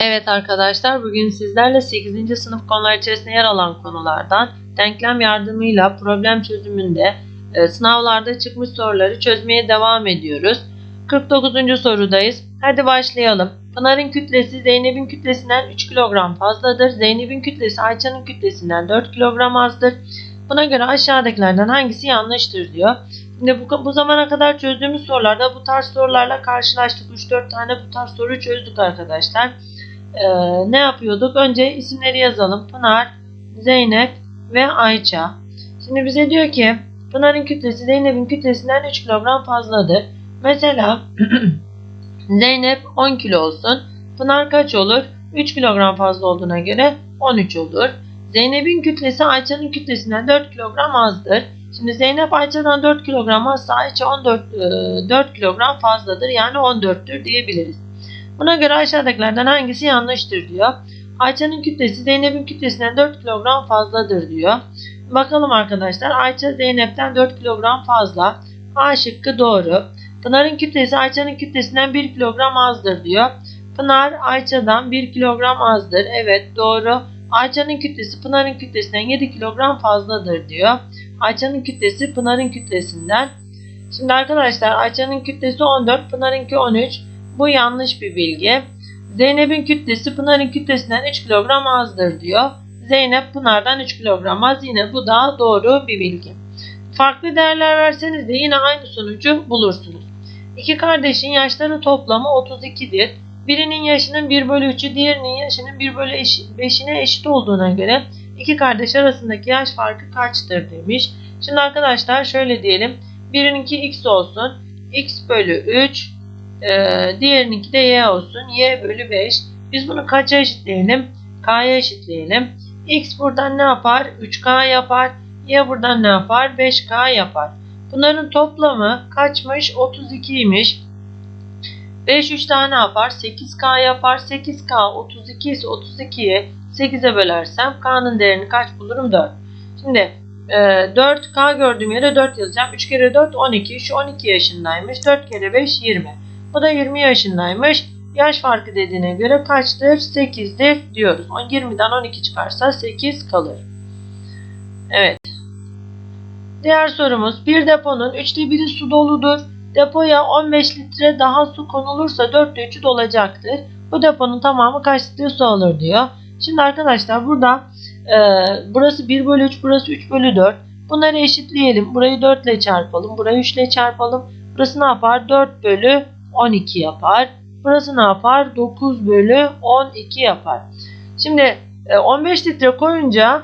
Evet arkadaşlar bugün sizlerle 8. sınıf konular içerisinde yer alan konulardan denklem yardımıyla problem çözümünde e, sınavlarda çıkmış soruları çözmeye devam ediyoruz. 49. sorudayız. Hadi başlayalım. Pınar'ın kütlesi Zeynep'in kütlesinden 3 kilogram fazladır. Zeynep'in kütlesi Ayça'nın kütlesinden 4 kilogram azdır. Buna göre aşağıdakilerden hangisi yanlıştır diyor. Şimdi bu, bu zamana kadar çözdüğümüz sorularda bu tarz sorularla karşılaştık. 3-4 tane bu tarz soru çözdük arkadaşlar. Ee, ne yapıyorduk? Önce isimleri yazalım. Pınar, Zeynep ve Ayça. Şimdi bize diyor ki Pınar'ın kütlesi Zeynep'in kütlesinden 3 kilogram fazladır. Mesela Zeynep 10 kilo olsun. Pınar kaç olur? 3 kilogram fazla olduğuna göre 13 olur. Zeynep'in kütlesi Ayça'nın kütlesinden 4 kilogram azdır. Şimdi Zeynep Ayça'dan 4 kilogram azsa Ayça 14 e, 4 kilogram fazladır. Yani 14'tür diyebiliriz. Buna göre aşağıdakilerden hangisi yanlıştır diyor. Ayça'nın kütlesi Zeynep'in kütlesinden 4 kilogram fazladır diyor. Bakalım arkadaşlar Ayça Zeynep'ten 4 kilogram fazla. A şıkkı doğru. Pınar'ın kütlesi Ayça'nın kütlesinden 1 kilogram azdır diyor. Pınar Ayça'dan 1 kilogram azdır. Evet doğru. Ayça'nın kütlesi Pınar'ın kütlesinden 7 kilogram fazladır diyor. Ayça'nın kütlesi Pınar'ın kütlesinden. Şimdi arkadaşlar Ayça'nın kütlesi 14, Pınar'ınki 13. Bu yanlış bir bilgi. Zeynep'in kütlesi Pınar'ın kütlesinden 3 kilogram azdır diyor. Zeynep Pınar'dan 3 kilogram az. Yine bu da doğru bir bilgi. Farklı değerler verseniz de yine aynı sonucu bulursunuz. İki kardeşin yaşları toplamı 32'dir. Birinin yaşının 1 bölü 3'ü diğerinin yaşının 1 bölü 5'ine eşit olduğuna göre iki kardeş arasındaki yaş farkı kaçtır demiş. Şimdi arkadaşlar şöyle diyelim. Birininki x olsun. x bölü 3 ee, diğerininki de y olsun. y bölü 5. Biz bunu kaça eşitleyelim? k'ya eşitleyelim. x buradan ne yapar? 3k yapar. y buradan ne yapar? 5k yapar. Bunların toplamı kaçmış? 32'ymiş. 5 3 tane yapar? 8k yapar. 8k 32 ise 32'yi 8'e bölersem k'nın değerini kaç bulurum? 4. Şimdi e, 4k gördüğüm yere 4 yazacağım. 3 kere 4 12. Şu 12 yaşındaymış. 4 kere 5 20. Bu da 20 yaşındaymış. Yaş farkı dediğine göre kaçtır? 8'dir diyoruz. 20'den 12 çıkarsa 8 kalır. Evet. Diğer sorumuz. Bir deponun 3'te 1'i su doludur. Depoya 15 litre daha su konulursa 4'te 3'ü dolacaktır. Bu deponun tamamı kaç litre su alır diyor. Şimdi arkadaşlar burada e, burası 1 bölü 3, burası 3 bölü 4. Bunları eşitleyelim. Burayı 4 ile çarpalım. Burayı 3 ile çarpalım. Burası ne yapar? 4 bölü 12 yapar. Burası ne yapar? 9 bölü 12 yapar. Şimdi 15 e, litre koyunca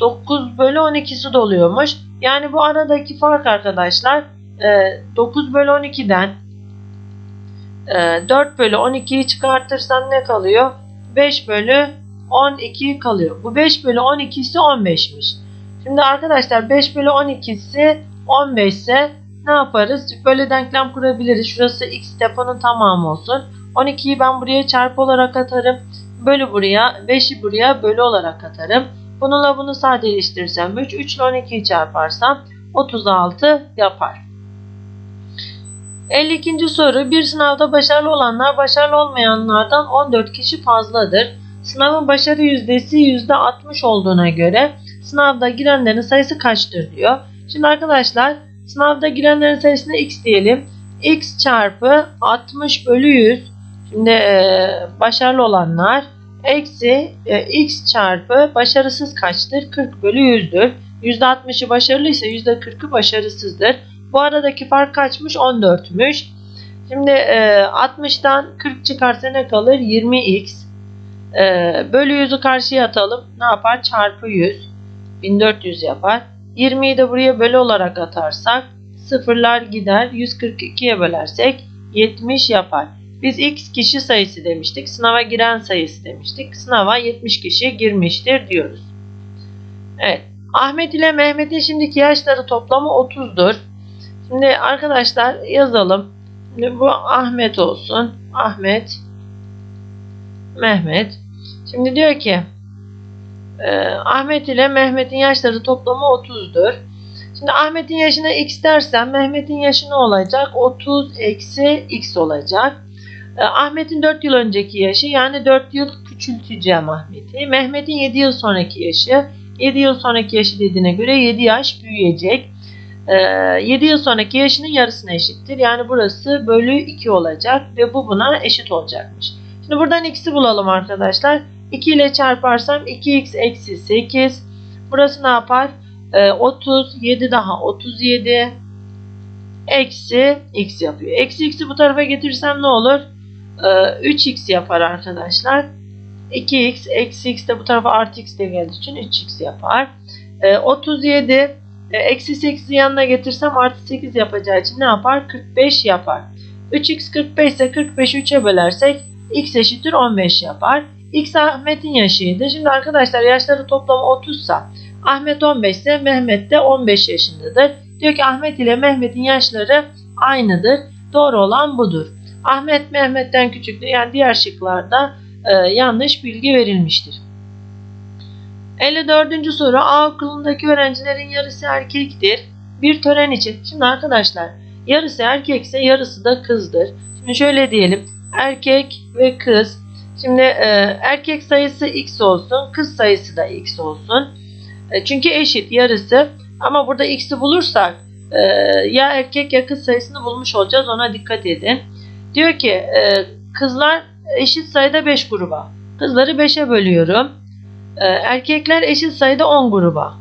9 e, bölü 12'si doluyormuş. Yani bu aradaki fark arkadaşlar 9 e, bölü 12'den 4 bölü 12'yi çıkartırsam ne kalıyor? 5 bölü 12 kalıyor. Bu 5 bölü 12'si 15'miş. Şimdi arkadaşlar 5 bölü 12'si 15 ise ne yaparız? Böyle denklem kurabiliriz. Şurası x deponun tamamı olsun. 12'yi ben buraya çarpı olarak atarım. Bölü buraya, 5'i buraya bölü olarak atarım. Bununla bunu sadeleştirirsem 3, 3 ile 12'yi çarparsam 36 yapar. 52. soru. Bir sınavda başarılı olanlar başarılı olmayanlardan 14 kişi fazladır. Sınavın başarı yüzdesi %60 olduğuna göre sınavda girenlerin sayısı kaçtır diyor. Şimdi arkadaşlar Sınavda girenlerin sayısına x diyelim. x çarpı 60 bölü 100. Şimdi e, başarılı olanlar eksi e, x çarpı başarısız kaçtır? 40 bölü 100'dür. %60'ı başarılıysa %40'ı başarısızdır. Bu aradaki fark kaçmış? 14'müş. Şimdi e, 60'tan 40 çıkarsa ne kalır? 20x. E, bölü 100'ü karşıya atalım. Ne yapar? Çarpı 100. 1400 yapar. 20'yi de buraya bölü olarak atarsak sıfırlar gider. 142'ye bölersek 70 yapar. Biz x kişi sayısı demiştik. Sınava giren sayısı demiştik. Sınava 70 kişi girmiştir diyoruz. Evet. Ahmet ile Mehmet'in şimdiki yaşları toplamı 30'dur. Şimdi arkadaşlar yazalım. Şimdi bu Ahmet olsun. Ahmet Mehmet. Şimdi diyor ki e, Ahmet ile Mehmet'in yaşları toplamı 30'dur. Şimdi Ahmet'in yaşına x dersen Mehmet'in yaşı ne olacak? 30 eksi x olacak. E, Ahmet'in 4 yıl önceki yaşı yani 4 yıl küçülteceğim Ahmet'i. Mehmet'in 7 yıl sonraki yaşı. 7 yıl sonraki yaşı dediğine göre 7 yaş büyüyecek. E, 7 yıl sonraki yaşının yarısına eşittir. Yani burası bölü 2 olacak ve bu buna eşit olacakmış. Şimdi buradan x'i bulalım arkadaşlar. 2 ile çarparsam 2x eksi 8. Burası ne yapar? E, 30, 7 daha 37 eksi x yapıyor. Eksi x'i bu tarafa getirirsem ne olur? Ee, 3x yapar arkadaşlar. 2x eksi x de bu tarafa artı x de geldiği için 3x yapar. Ee, 37 e, eksi 8'i yanına getirsem artı 8 yapacağı için ne yapar? 45 yapar. 3x 45 ise 45'i 3'e bölersek x eşittir 15 yapar. X Ahmet'in yaşıydı. Şimdi arkadaşlar yaşları toplamı 30 ise Ahmet 15 ise Mehmet de 15 yaşındadır. Diyor ki Ahmet ile Mehmet'in yaşları aynıdır. Doğru olan budur. Ahmet Mehmet'ten küçüktür. Yani diğer şıklarda e, yanlış bilgi verilmiştir. 54. soru A okulundaki öğrencilerin yarısı erkektir. Bir tören için. Şimdi arkadaşlar yarısı erkekse yarısı da kızdır. Şimdi şöyle diyelim. Erkek ve kız. Şimdi e, erkek sayısı x olsun. Kız sayısı da x olsun. E, çünkü eşit yarısı. Ama burada x'i bulursak e, ya erkek ya kız sayısını bulmuş olacağız. Ona dikkat edin. Diyor ki e, kızlar eşit sayıda 5 gruba. Kızları 5'e bölüyorum. E, erkekler eşit sayıda 10 gruba.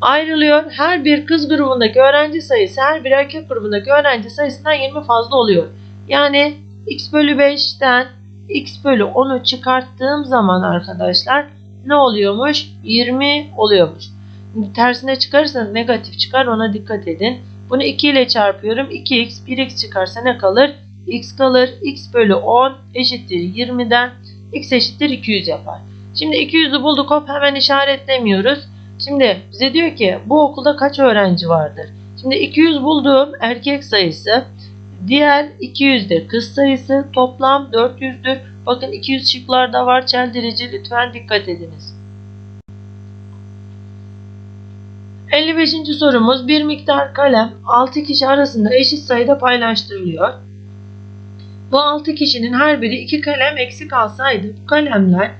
Ayrılıyor. Her bir kız grubundaki öğrenci sayısı her bir erkek grubundaki öğrenci sayısından 20 fazla oluyor. Yani x bölü 5'ten x bölü 10'u çıkarttığım zaman arkadaşlar ne oluyormuş? 20 oluyormuş. Tersine çıkarırsanız negatif çıkar ona dikkat edin. Bunu 2 ile çarpıyorum. 2x 1x çıkarsa ne kalır? x kalır. x bölü 10 eşittir 20'den. x eşittir 200 yapar. Şimdi 200'ü bulduk hop hemen işaretlemiyoruz. Şimdi bize diyor ki bu okulda kaç öğrenci vardır? Şimdi 200 bulduğum erkek sayısı. Diğer 200 de kız sayısı. Toplam 400'dür. Bakın 200 şıklarda var çeldirici. Lütfen dikkat ediniz. 55. sorumuz bir miktar kalem 6 kişi arasında eşit sayıda paylaştırılıyor. Bu 6 kişinin her biri 2 kalem eksik alsaydı bu kalemler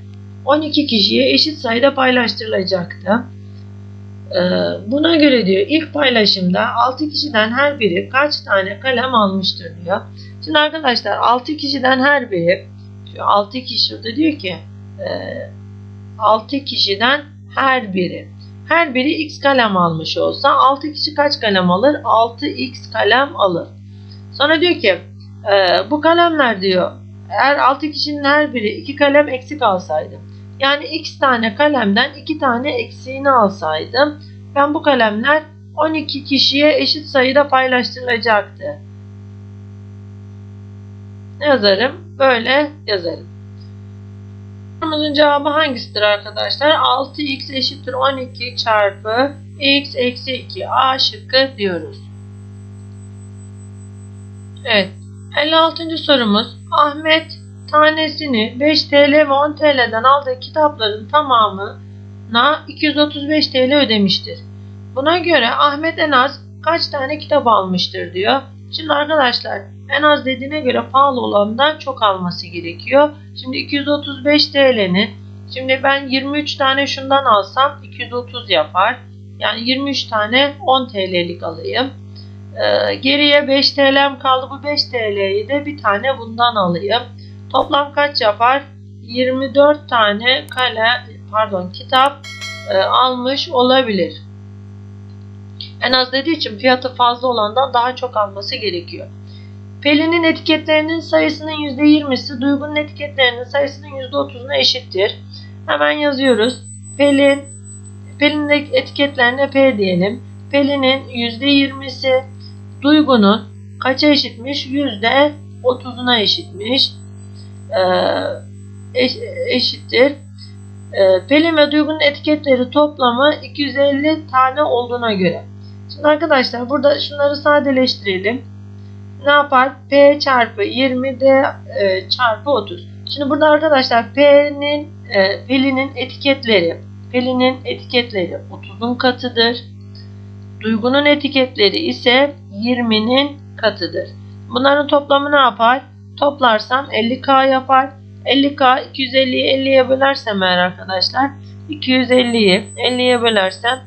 12 kişiye eşit sayıda paylaştırılacaktı. Ee, buna göre diyor ilk paylaşımda 6 kişiden her biri kaç tane kalem almıştır diyor. Şimdi arkadaşlar 6 kişiden her biri şu 6 kişi şurada diyor ki 6 e, kişiden her biri her biri x kalem almış olsa 6 kişi kaç kalem alır? 6x kalem alır. Sonra diyor ki e, bu kalemler diyor eğer 6 kişinin her biri 2 kalem eksik alsaydı yani x tane kalemden 2 tane eksiğini alsaydım ben bu kalemler 12 kişiye eşit sayıda paylaştırılacaktı. Yazarım. Böyle yazarım. Sorumuzun cevabı hangisidir arkadaşlar? 6x eşittir 12 çarpı x eksi 2 A şıkkı diyoruz. Evet. 56. sorumuz Ahmet tanesini 5 TL ve 10 TL'den aldığı kitapların tamamına 235 TL ödemiştir. Buna göre Ahmet en az kaç tane kitap almıştır diyor. Şimdi arkadaşlar en az dediğine göre pahalı olandan çok alması gerekiyor. Şimdi 235 TL'nin şimdi ben 23 tane şundan alsam 230 yapar. Yani 23 tane 10 TL'lik alayım. Ee, geriye 5 TL'm kaldı. Bu 5 TL'yi de bir tane bundan alayım. Toplam kaç yapar? 24 tane kale pardon kitap e, almış olabilir. En az dediği için fiyatı fazla olandan daha çok alması gerekiyor. Pelin'in etiketlerinin sayısının %20'si Duygu'nun etiketlerinin sayısının %30'una eşittir. Hemen yazıyoruz. Pelin, Pelin'in etiketlerine P diyelim. Pelin'in %20'si Duygu'nun kaça eşitmiş? %30'una eşitmiş. Ee, eş, eşittir. Ee, Pelin ve Duygu'nun etiketleri toplamı 250 tane olduğuna göre. Şimdi arkadaşlar burada şunları sadeleştirelim ne yapar? P çarpı 20 de e, çarpı 30. Şimdi burada arkadaşlar P'nin e, Pelin'in etiketleri Pelin'in etiketleri 30'un katıdır. Duygunun etiketleri ise 20'nin katıdır. Bunların toplamı ne yapar? Toplarsam 50k yapar. 50k 250'yi 50'ye bölersem eğer arkadaşlar 250'yi 50'ye bölersem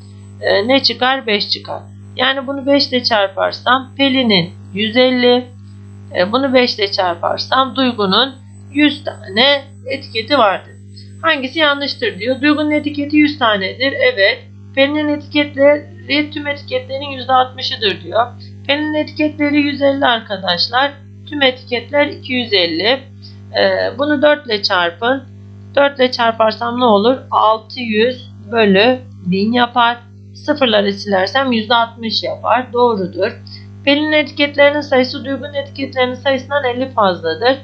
e, ne çıkar? 5 çıkar. Yani bunu 5 ile çarparsam Pelin'in 150 e, bunu 5 ile çarparsam Duygu'nun 100 tane etiketi vardır. Hangisi yanlıştır diyor. Duygu'nun etiketi 100 tanedir. Evet. Pelin'in etiketleri tüm etiketlerin %60'ıdır diyor. Pelin'in etiketleri 150 arkadaşlar. Tüm etiketler 250. Ee, bunu 4 ile çarpın. 4 ile çarparsam ne olur? 600 bölü 1000 yapar. Sıfırları silersem %60 yapar. Doğrudur. Pelin'in etiketlerinin sayısı Duygu'nun etiketlerinin sayısından 50 fazladır.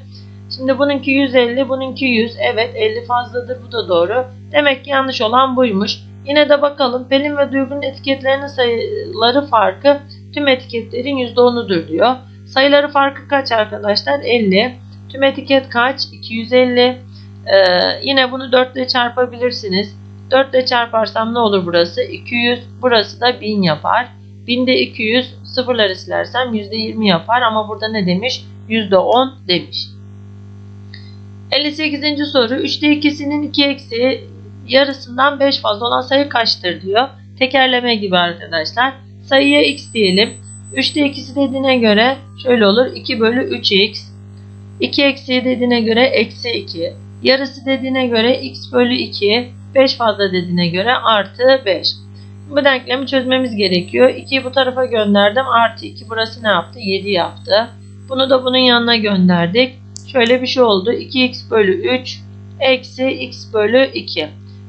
Şimdi bununki 150, bununki 100. Evet 50 fazladır. Bu da doğru. Demek ki yanlış olan buymuş. Yine de bakalım Pelin ve Duygu'nun etiketlerinin sayıları farkı tüm etiketlerin %10'udur diyor. Sayıları farkı kaç arkadaşlar? 50. Tüm etiket kaç? 250. Ee, yine bunu 4 ile çarpabilirsiniz. 4 ile çarparsam ne olur burası? 200. Burası da 1000 yapar. 1000'de 200 sıfırları silersem %20 yapar ama burada ne demiş? %10 demiş. 58. soru 3'te 2'sinin 2 eksiği yarısından 5 fazla olan sayı kaçtır diyor. Tekerleme gibi arkadaşlar. Sayıya x diyelim. 3'te 2'si dediğine göre şöyle olur. 2 bölü 3x. 2 eksiği dediğine göre eksi 2. Yarısı dediğine göre x bölü 2. 5 fazla dediğine göre artı 5. Bu denklemi çözmemiz gerekiyor. 2'yi bu tarafa gönderdim. Artı 2 burası ne yaptı? 7 yaptı. Bunu da bunun yanına gönderdik. Şöyle bir şey oldu. 2x bölü 3 eksi x bölü 2.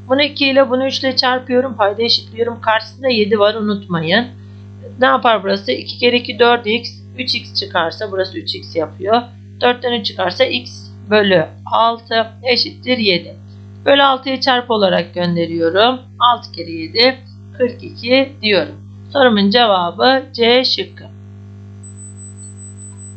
Bunu 2 ile bunu 3 ile çarpıyorum. Payda eşitliyorum. Karşısında 7 var unutmayın. Ne yapar burası? 2 kere 2 4x. 3x çıkarsa burası 3x yapıyor. 4'ten 3 çıkarsa x bölü 6 eşittir 7. Bölü 6'ya çarpı olarak gönderiyorum. 6 kere 7 42 diyorum. Sorumun cevabı C şıkkı.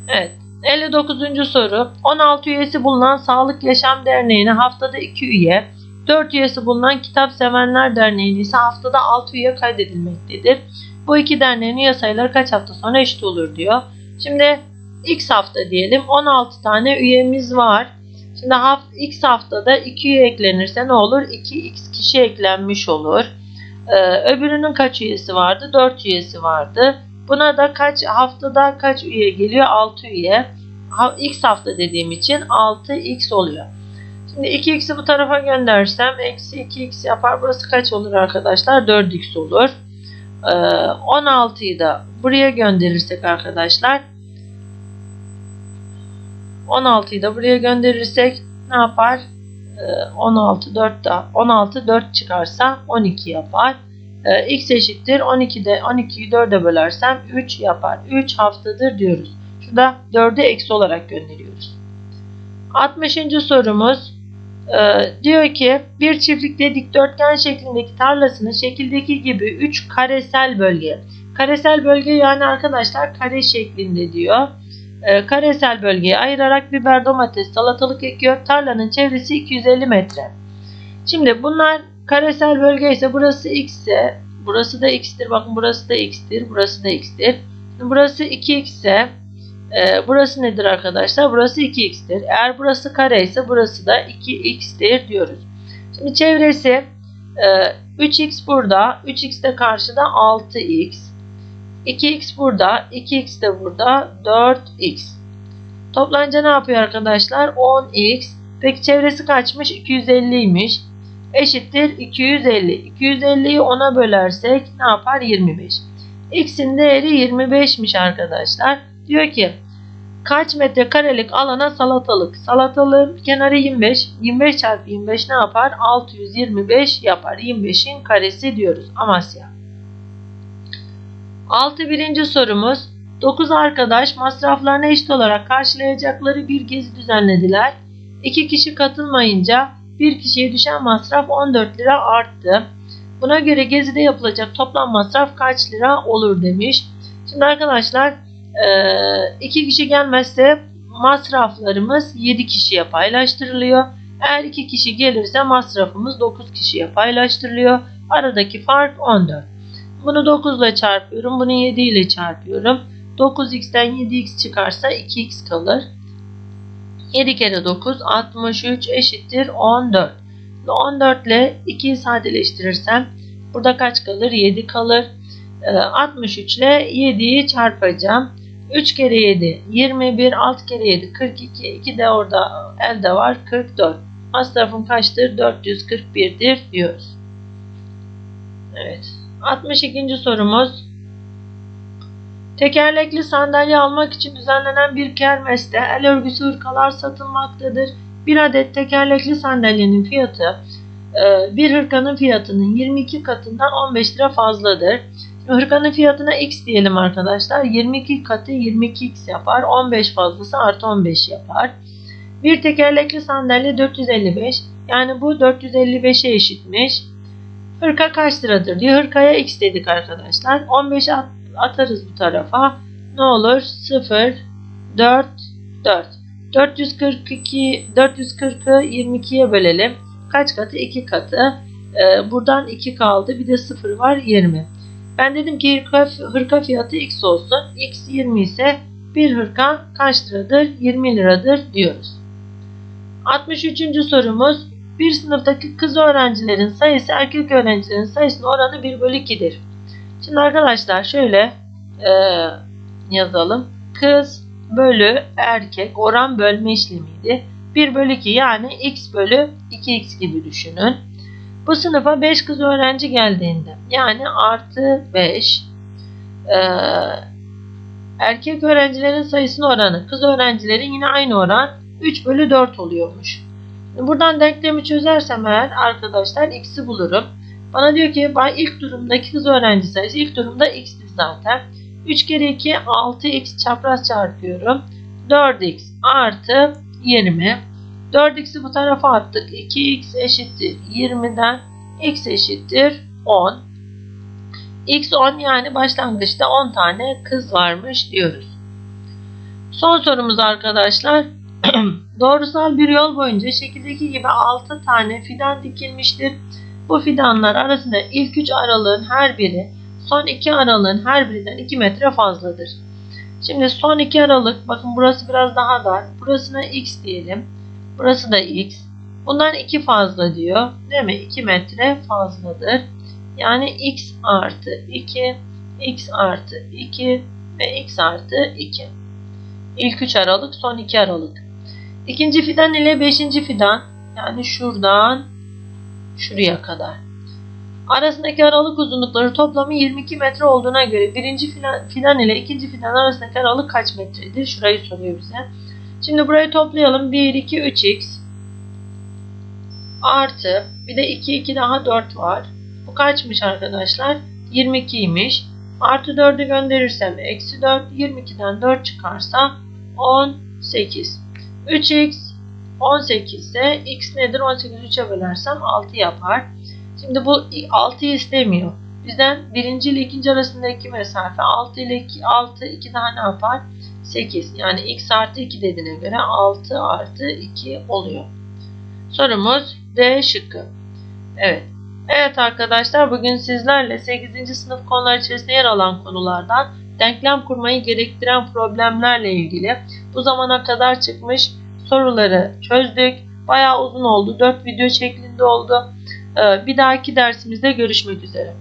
Evet. 59. soru. 16 üyesi bulunan Sağlık Yaşam Derneği'ne haftada 2 üye, 4 üyesi bulunan Kitap Sevenler Derneği'ne ise haftada 6 üye kaydedilmektedir. Bu iki derneğin üye sayıları kaç hafta sonra eşit olur diyor. Şimdi x hafta diyelim 16 tane üyemiz var. Şimdi haft x haftada 2 üye eklenirse ne olur? 2x kişi eklenmiş olur. Ee, öbürünün kaç üyesi vardı? 4 üyesi vardı. Buna da kaç haftada kaç üye geliyor? 6 üye. X hafta dediğim için 6x oluyor. Şimdi 2x'i bu tarafa göndersem eksi 2x yapar. Burası kaç olur arkadaşlar? 4x olur. Ee, 16'yı da buraya gönderirsek arkadaşlar 16'yı da buraya gönderirsek ne yapar? Ee, 16 4 da 16 4 çıkarsa 12 yapar. Ee, x eşittir 12'de 12'yi 4'e bölersem 3 yapar. 3 haftadır diyoruz. Şurada 4'e eksi olarak gönderiyoruz. 60. sorumuz e, diyor ki bir çiftlikte dikdörtgen şeklindeki tarlasını şekildeki gibi 3 karesel bölge. Karesel bölge yani arkadaşlar kare şeklinde diyor. E, karesel bölgeye ayırarak biber, domates, salatalık ekiyor. Tarlanın çevresi 250 metre. Şimdi bunlar karesel bölge ise burası x ise burası da x'tir. Bakın burası da x'tir. Burası da x'tir. Burası 2x ise e, burası nedir arkadaşlar? Burası 2x'tir. Eğer burası kare ise burası da 2x'tir diyoruz. Şimdi çevresi e, 3x burada. 3x de karşıda 6x. 2x burada. 2x de burada. 4x. Toplanca ne yapıyor arkadaşlar? 10x. Peki çevresi kaçmış? 250'ymiş eşittir 250. 250'yi 10'a bölersek ne yapar? 25. X'in değeri 25'miş arkadaşlar. Diyor ki kaç metrekarelik alana salatalık? Salatalığın kenarı 25. 25 çarpı 25 ne yapar? 625 yapar. 25'in karesi diyoruz. Amasya. 6 birinci sorumuz. 9 arkadaş masraflarını eşit olarak karşılayacakları bir gezi düzenlediler. 2 kişi katılmayınca bir kişiye düşen masraf 14 lira arttı. Buna göre gezide yapılacak toplam masraf kaç lira olur demiş. Şimdi arkadaşlar iki kişi gelmezse masraflarımız 7 kişiye paylaştırılıyor. Eğer 2 kişi gelirse masrafımız 9 kişiye paylaştırılıyor. Aradaki fark 14. Bunu 9 ile çarpıyorum. Bunu 7 ile çarpıyorum. 9x'ten 7x çıkarsa 2x kalır. 7 kere 9 63 eşittir 14. 14 ile 2'yi sadeleştirirsem burada kaç kalır? 7 kalır. Ee, 63 ile 7'yi çarpacağım. 3 kere 7 21 6 kere 7 42 2 de orada elde var 44. Masrafım kaçtır? 441'dir diyoruz. Evet. 62. sorumuz. Tekerlekli sandalye almak için düzenlenen bir kermeste el örgüsü hırkalar satılmaktadır. Bir adet tekerlekli sandalyenin fiyatı e, bir hırkanın fiyatının 22 katından 15 lira fazladır. Hırkanın fiyatına x diyelim arkadaşlar. 22 katı 22x yapar. 15 fazlası artı 15 yapar. Bir tekerlekli sandalye 455. Yani bu 455'e eşitmiş. Hırka kaç liradır diyor. Hırkaya x dedik arkadaşlar. 15 at, atarız bu tarafa. Ne olur? 0, 4, 4. 442, 440'ı 22'ye bölelim. Kaç katı? 2 katı. Ee, buradan 2 kaldı. Bir de 0 var 20. Ben dedim ki hırka, fiyatı x olsun. x 20 ise bir hırka kaç liradır? 20 liradır diyoruz. 63. sorumuz bir sınıftaki kız öğrencilerin sayısı erkek öğrencilerin sayısının oranı 1 bölü 2'dir. Şimdi arkadaşlar şöyle e, yazalım. Kız bölü erkek oran bölme işlemiydi. 1 bölü 2 yani x bölü 2x gibi düşünün. Bu sınıfa 5 kız öğrenci geldiğinde yani artı 5 e, erkek öğrencilerin sayısının oranı kız öğrencilerin yine aynı oran 3 bölü 4 oluyormuş. Buradan denklemi çözersem eğer arkadaşlar x'i bulurum. Bana diyor ki ben ilk durumdaki kız öğrenci sayısı ilk durumda x'ti zaten. 3 kere 2 6x çapraz çarpıyorum. 4x artı 20. 4x'i bu tarafa attık. 2x eşittir 20'den x eşittir 10. x 10 yani başlangıçta 10 tane kız varmış diyoruz. Son sorumuz arkadaşlar. Doğrusal bir yol boyunca şekildeki gibi 6 tane fidan dikilmiştir. Bu fidanlar arasında ilk 3 aralığın her biri son 2 aralığın her birinden 2 metre fazladır. Şimdi son 2 aralık bakın burası biraz daha dar. Burasına x diyelim. Burası da x. Bundan 2 fazla diyor. Değil mi? 2 metre fazladır. Yani x artı 2, x artı 2 ve x artı 2. İlk 3 aralık, son 2 aralık. İkinci fidan ile beşinci fidan yani şuradan şuraya kadar. Arasındaki aralık uzunlukları toplamı 22 metre olduğuna göre birinci fidan, fidan ile ikinci fidan arasındaki aralık kaç metredir? Şurayı soruyor bize. Şimdi burayı toplayalım. 1, 2, 3x artı bir de 2, 2 daha 4 var. Bu kaçmış arkadaşlar? 22'ymiş. Artı 4'ü gönderirsem eksi 4. 22'den 4 çıkarsa 18. 3x 18 ise x nedir? 18 3'e bölersem 6 yapar. Şimdi bu 6'yı istemiyor. Bizden birinci ile ikinci arasındaki mesafe 6 ile 2, 6 2 daha ne yapar? 8. Yani x artı 2 dediğine göre 6 artı 2 oluyor. Sorumuz D şıkkı. Evet. Evet arkadaşlar bugün sizlerle 8. sınıf konular içerisinde yer alan konulardan denklem kurmayı gerektiren problemlerle ilgili bu zamana kadar çıkmış soruları çözdük. Bayağı uzun oldu. 4 video şeklinde oldu. Bir dahaki dersimizde görüşmek üzere.